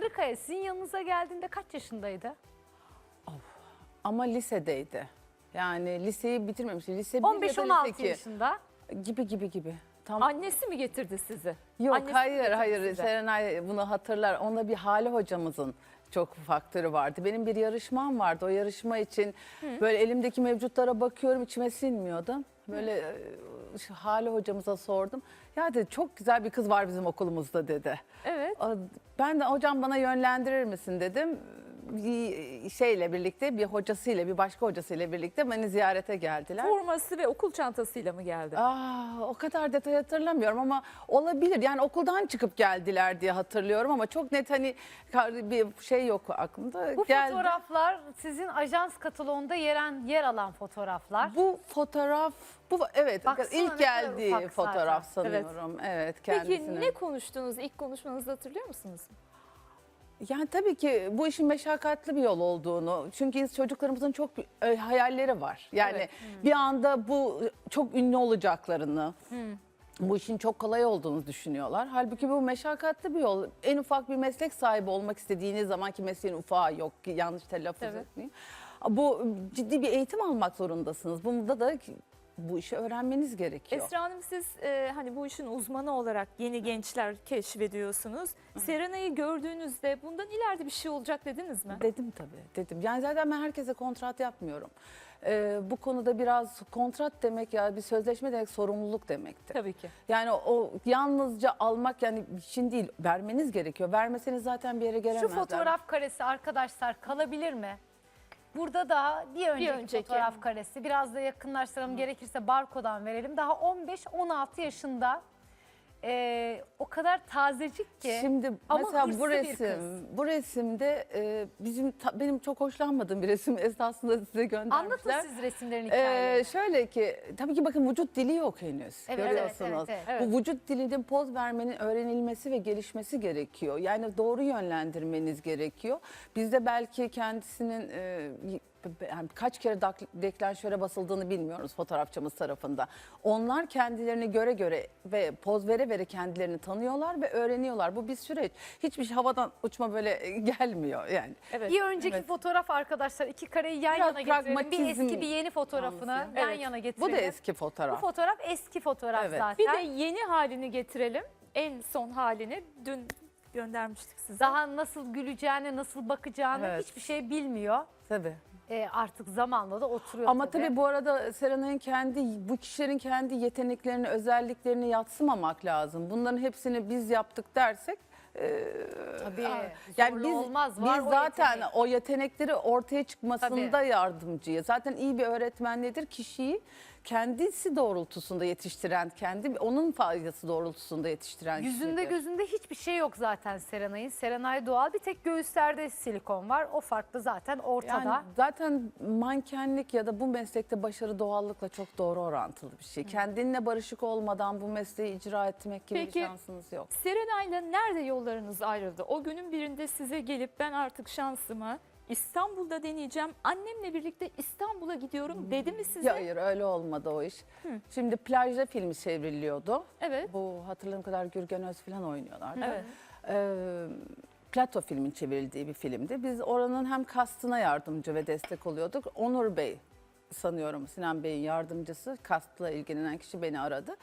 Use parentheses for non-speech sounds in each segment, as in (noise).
Sarıkaya sizin yanınıza geldiğinde kaç yaşındaydı? Ama lisedeydi. Yani liseyi bitirmemişti. Lise 1 ya da 15-16 lise 2 yaşında. gibi gibi gibi. Tam Annesi mi getirdi sizi? Yok Annesi mi hayır getirdi hayır sizi? Serenay bunu hatırlar. Onda bir Hale hocamızın çok faktörü vardı. Benim bir yarışmam vardı. O yarışma için böyle elimdeki mevcutlara bakıyorum içime sinmiyordu. Böyle e, şu Hale hocamıza sordum. Ya dedi çok güzel bir kız var bizim okulumuzda dedi. Evet. Ben de hocam bana yönlendirir misin dedim. Bir şeyle birlikte bir hocasıyla bir başka hocasıyla birlikte beni ziyarete geldiler. Forması ve okul çantasıyla mı geldi? Aa, o kadar detay hatırlamıyorum ama olabilir. Yani okuldan çıkıp geldiler diye hatırlıyorum ama çok net hani bir şey yok aklımda. Bu Geldi. fotoğraflar sizin ajans kataloğunda yer, yer alan fotoğraflar. Bu fotoğraf bu evet Baksana ilk geldiği fotoğraf zaten. Evet. sanıyorum. Evet, Peki kendisinin. ne konuştunuz? İlk konuşmanızı hatırlıyor musunuz? Yani tabii ki bu işin meşakkatli bir yol olduğunu. Çünkü çocuklarımızın çok e, hayalleri var. Yani Evet. bir anda bu çok ünlü olacaklarını, bu işin çok kolay olduğunu düşünüyorlar. Halbuki bu meşakkatli bir yol. En ufak bir meslek sahibi olmak istediğiniz zaman ki mesleğin ufağı yok ki yanlış telaffuz Evet. etmeyeyim. Bu ciddi bir eğitim almak zorundasınız. Bunda da bu işi öğrenmeniz gerekiyor. Esra Hanım siz e, hani bu işin uzmanı olarak yeni gençler keşfediyorsunuz. Serenay'ı gördüğünüzde bundan ileride bir şey olacak dediniz mi? Dedim tabii dedim. Yani zaten ben herkese kontrat yapmıyorum. Ee, bu konuda biraz kontrat demek ya bir sözleşme demek sorumluluk demektir. Tabii ki. Yani o yalnızca almak yani için değil vermeniz gerekiyor. Vermeseniz zaten bir yere Şu gelemezler. fotoğraf karesi arkadaşlar kalabilir mi? Burada da bir önceki, önceki. fotoğraf karesi. Biraz da yakınlaştıralım gerekirse barkodan verelim. Daha 15-16 yaşında Ee, o kadar tazecik ki. Şimdi Ama mesela hırslı bu resim, bu resimde e, bizim ta- benim çok hoşlanmadığım bir resim (laughs) esasında size göndermişler. Anlatın siz resimlerin Ee, hikayelerini. şöyle ki tabii ki bakın vücut dili yok henüz. Evet, Görüyorsunuz. evet, evet, evet. Bu vücut dilinin poz vermenin öğrenilmesi ve gelişmesi gerekiyor. Yani doğru yönlendirmeniz gerekiyor. Bizde belki kendisinin e, yani kaç kere deklanşöre basıldığını bilmiyoruz fotoğrafçımız tarafında. Onlar kendilerini göre göre ve poz vere vere kendilerini tanıyorlar ve öğreniyorlar. Bu bir süreç. Hiçbir şey havadan uçma böyle gelmiyor yani. Evet. bir önceki evet. fotoğraf arkadaşlar iki kareyi yan Biraz yana getirelim. Bir eski bir yeni fotoğrafını anlatıyor. yan Evet. yana Bu getirelim. da eski Bu fotoğraf. fotoğraf eski fotoğraf Evet. zaten. Bir de yeni halini getirelim. En son halini dün göndermiştik size. Daha nasıl güleceğini, nasıl bakacağını Evet. hiçbir şey bilmiyor. Tabii. Ee, artık zamanla da oturuyor Ama tabii bu arada Serenay'ın kendi, bu kişilerin kendi yeteneklerini, özelliklerini yatsımamak lazım. Bunların hepsini biz yaptık dersek Tabii. yani biz, olmaz. Var biz o zaten yetenek. o yetenekleri ortaya çıkmasında Tabii. yardımcıyız. Zaten iyi bir öğretmen nedir? Kişiyi kendisi doğrultusunda yetiştiren, kendi onun faydası doğrultusunda yetiştiren Yüzünde kişidir. gözünde hiçbir şey yok zaten Serenay'ın. Serenay doğal bir tek göğüslerde silikon var. O farklı zaten ortada. Yani zaten mankenlik ya da bu meslekte başarı doğallıkla çok doğru orantılı bir şey. Kendinle barışık olmadan bu mesleği icra etmek gibi Peki. bir şansınız yok. Serenay'la nerede yollarınız ayrıldı? O günün birinde size gelip ben artık şansımı İstanbul'da deneyeceğim. Annemle birlikte İstanbul'a gidiyorum dedi mi size? Ya hayır öyle olmadı o iş. Şimdi plajda filmi çevriliyordu. Evet. Bu hatırladığım kadar Gürgen Öz falan oynuyorlardı. Evet. Ee, Plato filmin çevrildiği bir filmdi. Biz oranın hem kastına yardımcı ve destek oluyorduk. Onur Bey sanıyorum Sinan Bey'in yardımcısı kastla ilgilenen kişi beni aradı.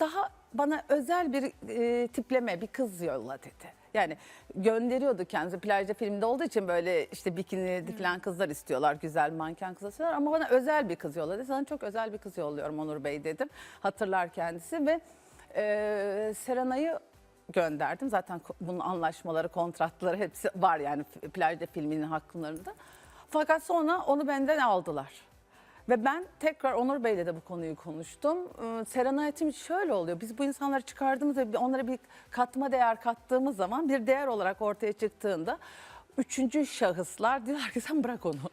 Daha bana özel bir e, tipleme bir kız yolla dedi. Yani gönderiyordu kendisi plajda filmde olduğu için böyle işte bikini dikilen kızlar istiyorlar. Güzel manken kızlar istiyorlar ama bana özel bir kız yolladı. Sana çok özel bir kız yolluyorum Onur Bey dedim. Hatırlar kendisi ve e, Serenay'ı gönderdim. Zaten bunun anlaşmaları, kontratları hepsi var yani plajda filminin haklarında. Fakat sonra onu benden aldılar. Ve ben tekrar Onur Bey'le de bu konuyu konuştum. Ee, Serenay için şöyle oluyor. Biz bu insanları çıkardığımız ve onlara bir katma değer kattığımız zaman bir değer olarak ortaya çıktığında üçüncü şahıslar diyorlar ki sen bırak onu.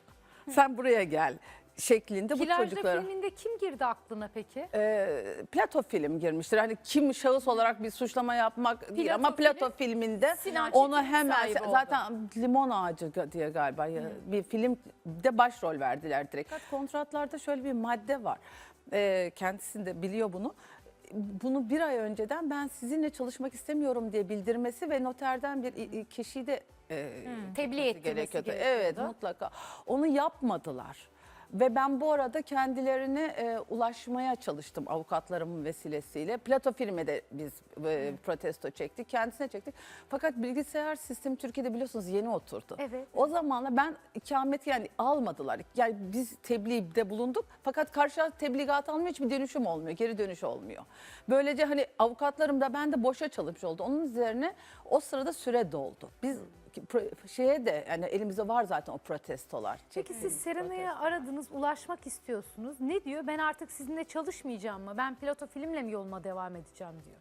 Sen buraya gel şeklinde bu Plajda çocuklara. filminde kim girdi aklına peki? Ee, Plato film girmiştir. Hani kim şahıs olarak bir suçlama yapmak değil ama film, Plato filminde Sinan onu hemen sahibi oldu. zaten Limon Ağacı diye galiba ya, bir filmde başrol verdiler direkt. Fakat kontratlarda şöyle bir madde var. Ee, kendisi de biliyor bunu. bunu bir ay önceden ben sizinle çalışmak istemiyorum diye bildirmesi ve noterden bir i- i- kişiyi de e, Tebliğ gitmesi ettirmesi Evet gerekiyordu. mutlaka. Onu yapmadılar. Ve ben bu arada kendilerine e, ulaşmaya çalıştım avukatlarımın vesilesiyle. Plato filme de biz e, protesto çektik, kendisine çektik. Fakat bilgisayar sistemi Türkiye'de biliyorsunuz yeni oturdu. Evet. O zamanla ben ikamet yani almadılar. Yani biz tebliğde bulunduk fakat karşı tebligat almıyor hiçbir dönüşüm olmuyor, geri dönüş olmuyor. Böylece hani avukatlarım da ben de boşa çalışmış oldu. Onun üzerine o sırada süre doldu. Biz şeye de yani elimizde var zaten o protestolar. Peki siz Serenay'ı aradınız, ulaşmak istiyorsunuz. Ne diyor? Ben artık sizinle çalışmayacağım mı? Ben piloto filmle mi yoluma devam edeceğim diyor.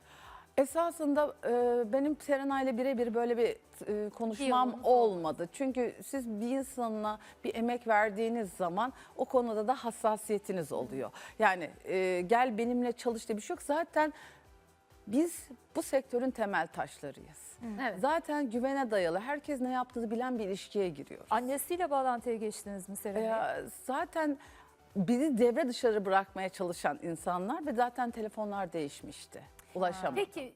Esasında e, benim Serenay'la birebir böyle bir e, konuşmam Diyaloğunuz olmadı. Çünkü siz bir insanla bir emek verdiğiniz zaman o konuda da hassasiyetiniz oluyor. Yani e, gel benimle çalış diye bir şey yok. Zaten biz bu sektörün temel taşlarıyız. Evet. Zaten güvene dayalı, herkes ne yaptığını bilen bir ilişkiye giriyor. Annesiyle bağlantıya geçtiniz mi Serenay? Ee, zaten bizi devre dışarı bırakmaya çalışan insanlar ve zaten telefonlar değişmişti. Ulaşamadı. Peki